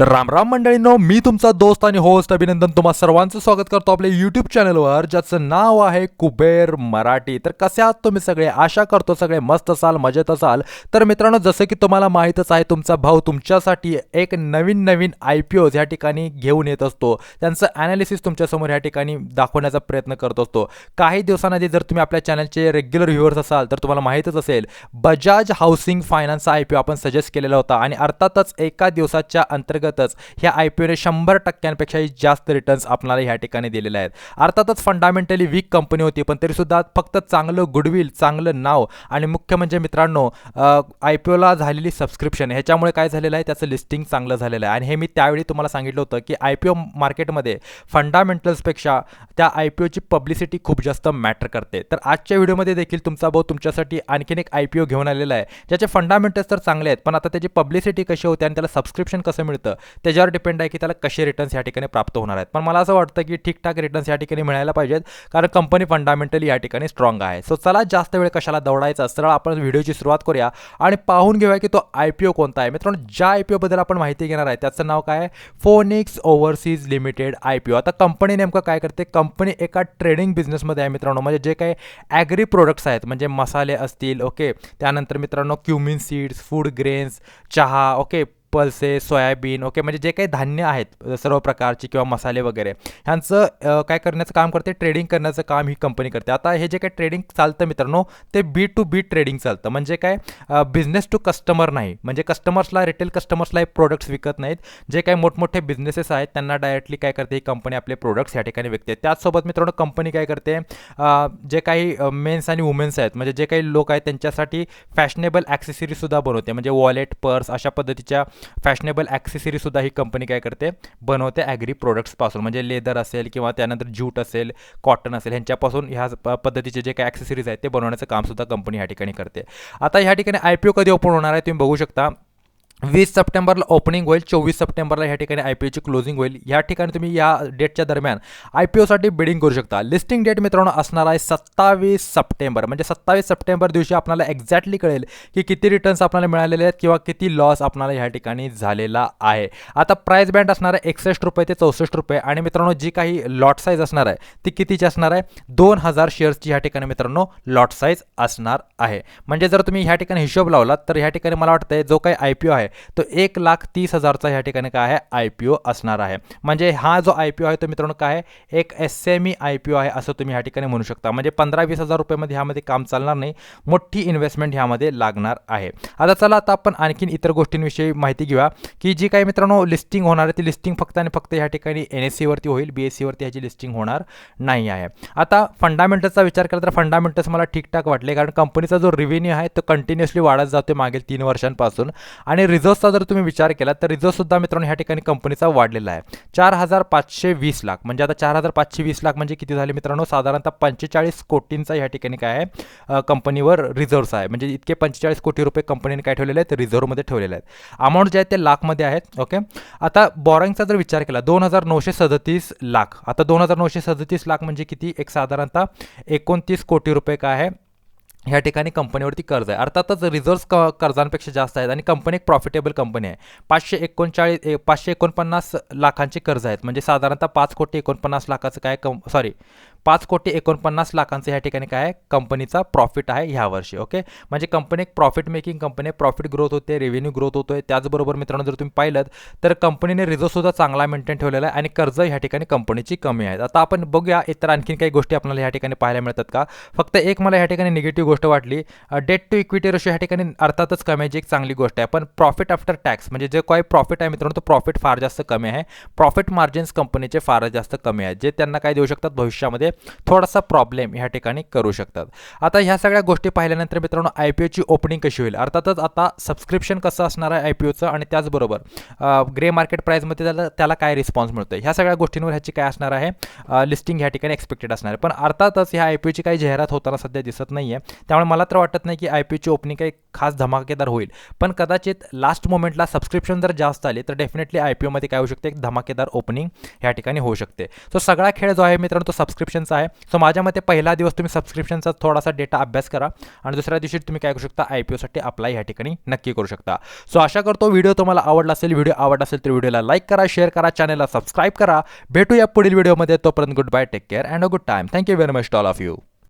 तर रामराम मंडळींनो मी तुमचा दोस्त आणि होस्ट अभिनंदन. तुम्हा सर्वांचं स्वागत करतो आपल्या यूट्यूब चॅनलवर ज्याचं नाव आहे कुबेर मराठी. तर कसे आहात तुम्ही सगळे? आशा करतो सगळे मस्त असाल मजेत असाल. तर मित्रांनो जसं की तुम्हाला माहीतच आहे तुमचा भाऊ तुमच्यासाठी एक नवीन नवीन आय पी ओज ह्या ठिकाणी घेऊन येत असतो. त्यांचं ॲनालिसिस तुमच्यासमोर ह्या ठिकाणी दाखवण्याचा प्रयत्न करत असतो. काही दिवसांआधी जर तुम्ही आपल्या चॅनलचे रेग्युलर व्ह्युअर्स असाल तर तुम्हाला माहीतच असेल बजाज हाऊसिंग फायनान्सचा आय पी ओ आपण सजेस्ट केलेला होता. आणि अर्थातच एका दिवसाच्या अंतर्गत अंतर्गतच ह्या आय पी ओने शंभर टक्क्यांपेक्षाही जास्त रिटर्न्स आपल्याला ह्या ठिकाणी दिलेले आहेत. अर्थातच फंडामेंटली वीक कंपनी होती पण तरीसुद्धा फक्त चांगलं गुडविल चांगलं नाव आणि मुख्य म्हणजे मित्रांनो आय पी ओला झालेली सबस्क्रिप्शन ह्याच्यामुळे काय झालेलं आहे? त्याचं लिस्टिंग चांगलं झालेलं आहे. आणि हे मी त्यावेळी तुम्हाला सांगितलं होतं की आय पी ओ मार्केटमध्ये फंडामेंटल्सपेक्षा त्या आय पी ओची पब्लिसिटी खूप जास्त मॅटर करते. तर आजच्या व्हिडिओमध्ये देखील तुमचा भाऊ तुमच्यासाठी आणखीन एक आय पी ओ घेऊन आलेला आहे. ज्याचे फंडामेंटल्स तर चांगले आहेत पण आता त्याची पब्लिसिटी कशी होते आणि त्याला सबस्क्रिप्शन कसं मिळतं? त्याच्यावर डिपेंड आहे की त्याला कसे रिटर्न्स या ठिकाणी प्राप्त होणार आहेत. पण मला असं वाटतं की ठीकठाक रिटर्न्स या ठिकाणी मिळायला पाहिजेत कारण कंपनी फंडामेंटली या ठिकाणी स्ट्रॉंग आहे. सो चला जास्त वेळ कशाला दौडायचा सरळ आपण व्हिडिओची सुरुवात करूया आणि पाहून घेऊया की तो आय पी ओ कोणता आहे. मित्रांनो ज्या आय पी ओबद्दल आपण माहिती घेणार आहे त्याचं नाव काय आहे? Phoenix overseas limited I P O आता कंपनी नेमकं काय करते? कंपनी एका ट्रेडिंग बिझनेसमध्ये आहे मित्रांनो. म्हणजे जे काही ॲग्री प्रोडक्ट्स आहेत म्हणजे मसाले असतील ओके त्यानंतर मित्रांनो क्युमिन सीड्स फूड ग्रेन्स चहा ओके पल्से सोयाबीन ओके म्हणजे जे काही धान्य आहेत सर्व प्रकारची किंवा मसाले वगैरे ह्यांचं काय करण्याचं काम करते ट्रेडिंग करण्याचं काम ही कंपनी करते. आता हे जे काही ट्रेडिंग चालतं मित्रांनो ते बी टू बी ट्रेडिंग चालतं. म्हणजे काय बिझनेस टू कस्टमर नाही. म्हणजे कस्टमर्सला रिटेल कस्टमर्सला हे प्रोडक्ट्स विकत नाहीत. जे काही मोठमोठे बिझनेसेस आहेत त्यांना डायरेक्टली काय करते ही कंपनी आपले प्रोडक्ट्स या ठिकाणी विकते. त्याचसोबत मित्रांनो कंपनी काय करते जे काही मेन्स आणि वुमेन्स आहेत म्हणजे जे काही लोक आहेत त्यांच्यासाठी फॅशनेबल ॲक्सेसरीजसुद्धा बनवते. म्हणजे वॉलेट पर्स अशा पद्धतीच्या फॅशनेबल ॲक्सेसरीसुद्धा ही कंपनी काय करते? बनवते ॲग्री प्रोडक्ट्सपासून म्हणजे लेदर असेल किंवा त्यानंतर ज्यूट असेल कॉटन असेल ह्यांच्यापासून ह्या पद्धतीचे जे काही ॲक्सेसरीज आहेत ते बनवण्याचं कामसुद्धा कंपनी ह्या ठिकाणी करते. आता ह्या ठिकाणी आय पी ओ कधी ओपन होणार आहे तुम्ही बघू शकता. वीस सप्टेंबरला ओपनिंग होईल चोवीस सप्टेंबरला ह्या ठिकाणी आय पी ओची क्लोजिंग होईल. या ठिकाणी तुम्ही या डेटच्या दरम्यान आय पी ओसाठी बिडिंग करू शकता. लिस्टिंग डेट मित्रांनो असणार आहे सत्तावीस सप्टेंबर. म्हणजे सत्तावीस सप्टेंबर दिवशी आपल्याला एक्झॅक्टली कळेल की किती रिटर्न्स आपल्याला मिळालेले आहेत किंवा किती लॉस आपल्याला ह्या ठिकाणी झालेला आहे. आता प्राईस बँड असणार आहे एकसष्ट रुपये ते चौसष्ट रुपये. आणि मित्रांनो जी काही लॉट साईज असणार आहे ती कितीची असणार आहे? दोन हजार शेअर्सची ह्या ठिकाणी मित्रांनो लॉट साईज असणार आहे. म्हणजे जर तुम्ही ह्या ठिकाणी हिशोब लावलात तर ह्या ठिकाणी मला वाटतं जो काही आय पी ओ आहे तो एक लाख तीस हजारचा ह्या ठिकाणी काय आहे? आय पी ओ असणार आहे. म्हणजे हा जो आय पी ओ आहे तो मित्रांनो काय आहे? एक S M E I P O आहे असं तुम्ही ह्या ठिकाणी म्हणू शकता. म्हणजे पंधरा वीस हजार रुपयामध्ये ह्यामध्ये काम चालणार नाही. मोठी इन्व्हेस्टमेंट ह्यामध्ये लागणार आहे. आता चला आता आपण आणखीन इतर गोष्टींविषयी माहिती घेऊया की जी काही मित्रांनो लिस्टिंग होणार आहे ती लिस्टिंग फक्त आणि फक्त ह्या ठिकाणी एन एस सीवरती होईल. बी एस सीवरती ह्याची लिस्टिंग होणार नाही आहे. आता फंडामेंटलचा विचार केला तर फंडामेंटल्स मला ठीकठाक वाटले. कारण कंपनीचा जो रिव्हेन्यू आहे तो कंटिन्युअसली वाढत जातो मागील तीन वर्षांपासून. आणि रिझर्वचा जर तुम्ही विचार केला तर रिझर्वसुद्धा मित्रांनो ह्या ठिकाणी कंपनीचा वाढलेला आहे. चार हजार पाचशे वीस लाख म्हणजे आता चार हजार पाचशे वीस लाख म्हणजे किती झाले मित्रांनो? साधारणतः पंचेचाळीस कोटींचा ह्या ठिकाणी काय आहे कंपनीवर रिझर्व्स आहे. म्हणजे इतके पंचेचाळीस कोटी रुपये कंपनीने काय ठेवलेले आहेत? रिझर्व्हमध्ये ठेवलेले आहेत. अमाऊंट जे आहे ते लाखमध्ये आहेत ओके? आता बॉरिंगचा जर विचार केला दोन हजार नऊशे सदतीस लाख. आता दोन हजार नऊशे सदतीस लाख म्हणजे किती? एक साधारणतः एकोणतीस कोटी रुपये काय आहे? ह्या ठिकाणी कंपनीवरती कर्ज आहे. अर्थातच रिझर्व्स क कर्जांपेक्षा जास्त आहेत आणि कंपनी एक प्रॉफिटेबल कंपनी आहे. पाचशे एकोणचाळीस पाचशे एकोणपन्नास लाखांचे कर्ज आहेत. म्हणजे साधारणतः पाच कोटी एकोणपन्नास लाखाचं काय कं सॉरी पाच कोटी एकोणपन्नास लाखांचं ह्या ठिकाणी काय आहे? कंपनीचा प्रॉफिट आहे ह्या वर्षी ओके म्हणजे कंपनी एक profit making company profit growth होते रेव्हेन्यू ग्रोथ होतोय. त्याचबरोबर मित्रांनो जर तुम्ही पाहिलं तर कंपनीने रिझर्वसुद्धा चांगला मेंटेन ठेवलेला आहे आणि कर्ज ह्या ठिकाणी कंपनीची कमी आहेत. आता आपण बघूया इतर आणखीन काही गोष्टी आपल्याला ह्या ठिकाणी पाहायला मिळतात का? फक्त एक मला ह्या ठिकाणी निगेटिव्ह गोष्ट वाटली डेट टू इक्विटी रेशो ह्या ठिकाणी अर्थातच कमी आहे जी एक चांगली गोष्ट आहे. पण प्रॉफिट आफ्टर टॅक्स म्हणजे जे काही प्रॉफिट आहे मित्रांनो तो प्रॉफिट फार जास्त कमी आहे. प्रॉफिट मार्जिन्स कंपनीचे फारच जास्त कमी आहेत जे त्यांना काय देऊ शकतात भविष्यामध्ये थोडासा प्रॉब्लेम ह्या ठिकाणी करू शकतात. आता ह्या सगळ्या गोष्टी पाहिल्यानंतर मित्रांनो आय पी ओची ओपनिंग कशी होईल? अर्थातच आता सबस्क्रिप्शन कसं असणार आहे आय पी ओचं आणि त्याचबरोबर ग्रे मार्केट प्राईजमध्ये त्याला त्याला काय रिस्पॉन्स मिळतो ह्या सगळ्या गोष्टींवर ह्याची काय असणार आहे? लिस्टिंग ह्या ठिकाणी एक्सपेक्टेड असणार आहे. पण अर्थातच ह्या आय पी ओची काही जाहिरात होताना सध्या दिसत नाही आहे त्यामुळे मला तर वाटत नाही की आय पी ओची ओपनिंग काही खास धमाकेदार होईल. पण कदाचित लास्ट मोमेंटला सबस्क्रिप्शन जर जास्त आले तर डेफिनेटली आय पी ओमध्ये काय होऊ शकते? एक धमाकेदार ओपनिंग ह्या ठिकाणी होऊ शकते. सो सगळा खेळ जो आहे मित्रांनो तो सबस्क्रिप्शनचा आहे. सो माझ्या मते पहिला दिवस तुम्ही सबस्क्रिप्शनचा थोडासा डेटा अभ्यास करा आणि दुसऱ्या दिवशी तुम्ही काय करू शकता आय पी ओसाठी अप्लाय ह्या ठिकाणी नक्की करू शकता. सो आशा करतो व्हिडिओ तुम्हाला आवडला असेल व्हिडिओ आवडला असेल तर व्हिडिओला लाईक करा शेअर करा चॅनलला सबस्क्राईब करा. भेटूया पुढील व्हिडिओमध्ये तोपर्यंत good bye take care and a good time thank you very much to all of you